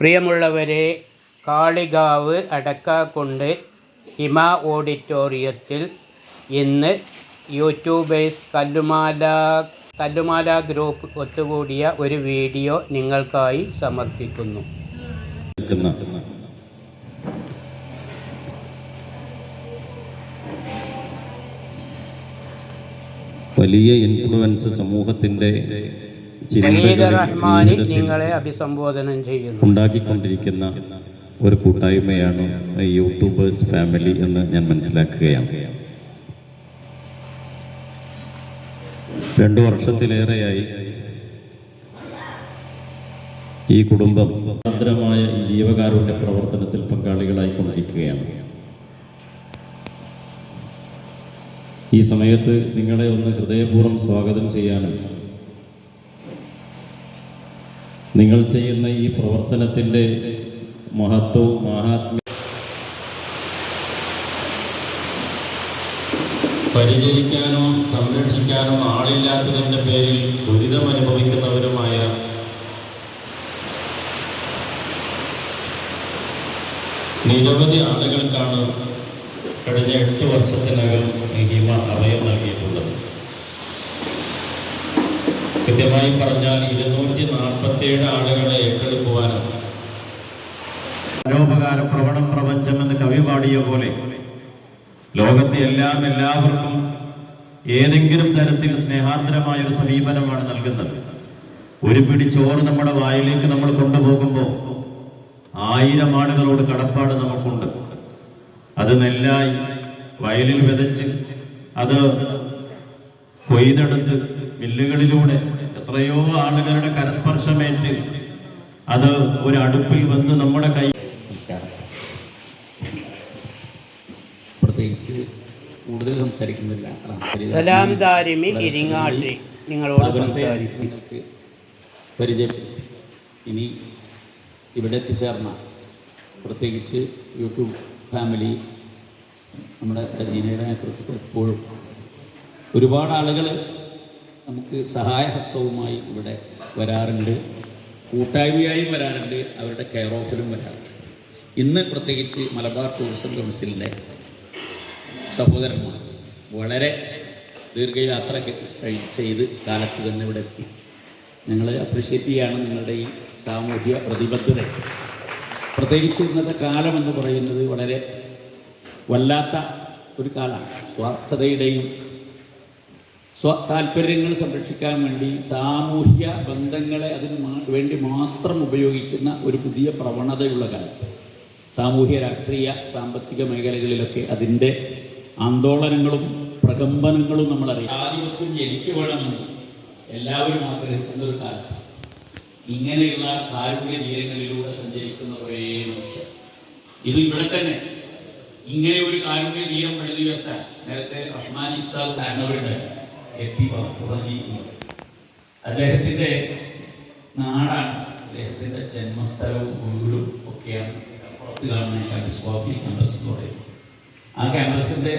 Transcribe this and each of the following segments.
പ്രിയമുള്ളവരെ കാളികാവ് അടക്കാക്കുണ്ട് ഹിമ ഓഡിറ്റോറിയത്തിൽ ഇന്ന് യൂട്യൂബേഴ്സ് കല്ലുമാല കല്ലുമാല ഗ്രൂപ്പ് ഒത്തുകൂടിയ ഒരു വീഡിയോ നിങ്ങൾക്കായി സമർപ്പിക്കുന്നു. വലിയ ഇൻഫ്ലുവൻസ് ചിന്തകളിൽ, റഹ്മാനി നിങ്ങളെ അഭിസംബോധനം ചെയ്യുന്നു. ഉണ്ടാക്കിക്കൊണ്ടിരിക്കുന്ന ഒരു കൂട്ടായ്മയാണ് യൂട്യൂബേഴ്സ് ഫാമിലി എന്ന് ഞാൻ മനസ്സിലാക്കുകയാണ്. രണ്ടു വർഷത്തിലേറെയായി ഈ കുടുംബം ഭദ്രമായ ഈ ജീവകാരുണ്യ പ്രവർത്തനത്തിൽ പങ്കാളികളായിക്കൊണ്ടിരിക്കുകയാണ്. ഈ സമയത്ത് നിങ്ങളെ ഒന്ന് ഹൃദയപൂർവം സ്വാഗതം ചെയ്യാനും നിങ്ങൾ ചെയ്യുന്ന ഈ പ്രവർത്തനത്തിന്റെ മഹത്വവും മഹാത്മ്യ പരിചരിക്കാനോ സംരക്ഷിക്കാനോ ആളില്ലാത്തതിന്റെ പേരിൽ ദുരിതം അനുഭവിക്കുന്നവരുമായ നിരവധി ആളുകൾക്കാണ് കഴിഞ്ഞ എട്ട് വർഷത്തിനകം ഹിമ അഭയം നൽകിയിട്ടുള്ളത്. കൃത്യമായി പറഞ്ഞാൽ ഇരുന്നൂറ്റി നാൽപ്പത്തിയേഴ് ആളുകളെ ഏറ്റെടുക്കുവാനും പരോപകാര പ്രവണം പ്രപഞ്ചം എന്ന് കവി പാടിയ പോലെ ലോകത്തെ എല്ലാം എല്ലാവർക്കും ഏതെങ്കിലും തരത്തിൽ സ്നേഹാർദ്രമായ ഒരു സമീപനമാണ് നൽകുന്നത്. ഒരു പിടി ചോറ് നമ്മുടെ വായിലേക്ക് നമ്മൾ കൊണ്ടുപോകുമ്പോൾ ആയിരം ആളുകളോട് കടപ്പാട് നമുക്കുണ്ട്. അത് നെല്ലായി വയലിൽ വിതച്ച് അത് കൊയ്തെടുത്ത് മില്ലുകളിലൂടെ എത്രയോ ആളുകളുടെ കരസ്പർശമേറ്റ് അത് ഒരു അടുപ്പിൽ വന്ന് നമ്മുടെ കൈ നമസ്കാരം. പ്രത്യേകിച്ച് കൂടുതൽ സംസാരിക്കുന്നില്ല. സലാം ദാരിമി ഇരിങ്ങാട്ടി നിങ്ങളോട് നിങ്ങൾക്ക് പരിചയം ഇനി ഇവിടെ എത്തിച്ചേർന്ന പ്രത്യേകിച്ച് യൂട്യൂബ് ഫാമിലി നമ്മുടെ രജീനയുടെ നേതൃത്വത്തിൽ എപ്പോഴും ഒരുപാട് ആളുകൾ നമുക്ക് സഹായഹസ്തവുമായി ഇവിടെ വരാറുണ്ട്. കൂട്ടായ്മയായും വരാറുണ്ട്. അവരുടെ കെയർ ഓഫിലും വരാറുണ്ട്. ഇന്ന് പ്രത്യേകിച്ച് മലബാർ ടൂറിസം കൗൺസിലിന്റെ സഹോദരന്മാർ വളരെ ദീർഘയാത്ര ചെയ്ത് കാലത്ത് തന്നെ ഇവിടെ എത്തി. ഞങ്ങൾ അപ്രിഷ്യേറ്റ് ചെയ്യാണ് നിങ്ങളുടെ ഈ സാമൂഹ്യ പ്രതിബദ്ധത. പ്രത്യേകിച്ച് ഇന്നത്തെ കാലം എന്ന് പറയുന്നത് വളരെ വല്ലാത്ത ഒരു കാലമാണ്. സ്വാർത്ഥതയുടെയും സ്വ താല്പര്യങ്ങൾ സംരക്ഷിക്കാൻ വേണ്ടി സാമൂഹ്യ ബന്ധങ്ങളെ അതിന് വേണ്ടി മാത്രം ഉപയോഗിക്കുന്ന ഒരു പുതിയ പ്രവണതയുള്ള കാലം. സാമൂഹ്യ രാഷ്ട്രീയ സാമ്പത്തിക മേഖലകളിലൊക്കെ അതിന്റെ ആന്തോളനങ്ങളും പ്രകമ്പനങ്ങളും നമ്മളറിയാം. ആധിപത്യം എനിക്ക് വേണമെന്ന് എല്ലാവരും ആഗ്രഹിക്കുന്ന ഒരു കാലം. ഇങ്ങനെയുള്ള കാരുണ്യ തീരങ്ങളിലൂടെ സഞ്ചരിക്കുന്ന കുറേ മനുഷ്യൻ ഇത് ഇവിടെ തന്നെ ഇങ്ങനെ ഒരു കാരുണ്യ തീരം എഴുതിവെക്കാൻ നേരത്തെ റഹ്മാൻ ഇസാദ് കാരണവരുടെ എത്തി പുറജി അദ്ദേഹത്തിന്റെ നാടാണ്. അദ്ദേഹത്തിന്റെ ജന്മസ്ഥലവും വീടും ഒക്കെയാണ് പുറത്ത് കാണുന്ന ക്യാമ്പസ് കോഫി ക്യാമ്പസ് എന്ന് പറയുന്നത്. ആ ക്യാമ്പസിന്റെ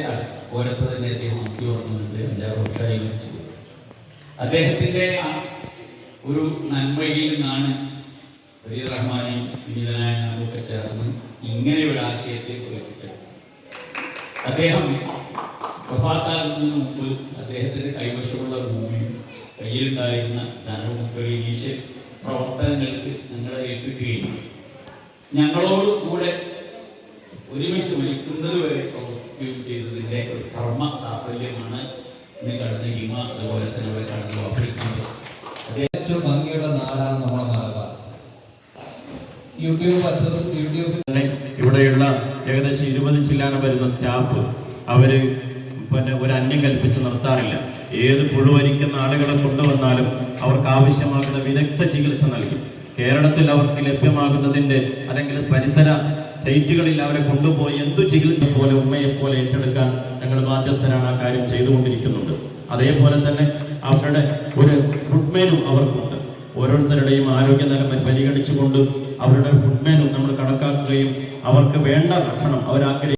ഓരത്ത് തന്നെ അദ്ദേഹം അന്തി ഓർമ്മയുണ്ട് അഞ്ചാറ് വർഷമായി മരിച്ചു. അദ്ദേഹത്തിന്റെ ആ ഒരു നന്മയിൽ നിന്നാണ് ഫരീദ് റഹ്മാനെയും വിനീതനായ ഒക്കെ ചേർന്ന് ഇങ്ങനെ ഒരു ആശയത്തെ പ്രയോഗിച്ചത് അദ്ദേഹം വഫാത്താകുന്നതിന് മുമ്പ് അദ്ദേഹത്തിന്റെ കൈവശമുള്ള ഭൂമിയും കയ്യിലുണ്ടായിരുന്ന ധനവും ഒക്കെ ഈശ്വര പ്രവർത്തനങ്ങൾക്ക് ഞങ്ങളെ ഏൽപ്പിക്കുകയും ഞങ്ങളോട് കൂടെ ഒരുമിച്ച് വിളിക്കുന്നത് വരെ പ്രവർത്തിക്കുകയും ചെയ്തതിന്റെ ഒരു കർമ്മ സാഫല്യമാണ് ഇന്ന് കടന്ന ഹിമ. അതുപോലെ തന്നെ അവിടെ കടന്നു ആഫ്രിക്കൻ ഏറ്റവും ഭംഗിയുള്ള നാടാണ് നമ്മുടെ മലബാർ. യൂട്യൂബ് യൂട്യൂബ് ഇവിടെയുള്ള ഏകദേശം ഇരുപത് ചില്ലാനം വരുന്ന സ്റ്റാഫ് അവർ പിന്നെ ഒരു അന്യം കൽപ്പിച്ച് നിർത്താറില്ല ഏത് പുഴുവരിക്കുന്ന ആളുകളെ കൊണ്ടുവന്നാലും അവർക്ക് ആവശ്യമാകുന്ന വിദഗ്ധ ചികിത്സ നൽകും. കേരളത്തിൽ അവർക്ക് ലഭ്യമാകുന്നതിന്റെ അല്ലെങ്കിൽ പരിസര സ്റ്റേറ്റുകളിൽ അവരെ കൊണ്ടുപോയി എന്തു ചികിത്സ പോലെ ഉമ്മയെ പോലെ ഏറ്റെടുക്കാൻ ഞങ്ങൾ ബാധ്യസ്ഥരാണ് ആ കാര്യം ചെയ്തുകൊണ്ടിരിക്കുന്നുണ്ട്. അതേപോലെ തന്നെ അവരുടെ ഒരു ഫുഡ്മേനും മെനു അവർക്കുണ്ട്. ഓരോരുത്തരുടെയും ആരോഗ്യ ആരോഗ്യനില പരിഗണിച്ചുകൊണ്ട് അവരുടെ ഫുഡ്മേനും മെനു നമ്മൾ കണക്കാക്കുകയും അവർക്ക് വേണ്ട ഭക്ഷണം അവരാഗ്രഹിക്കും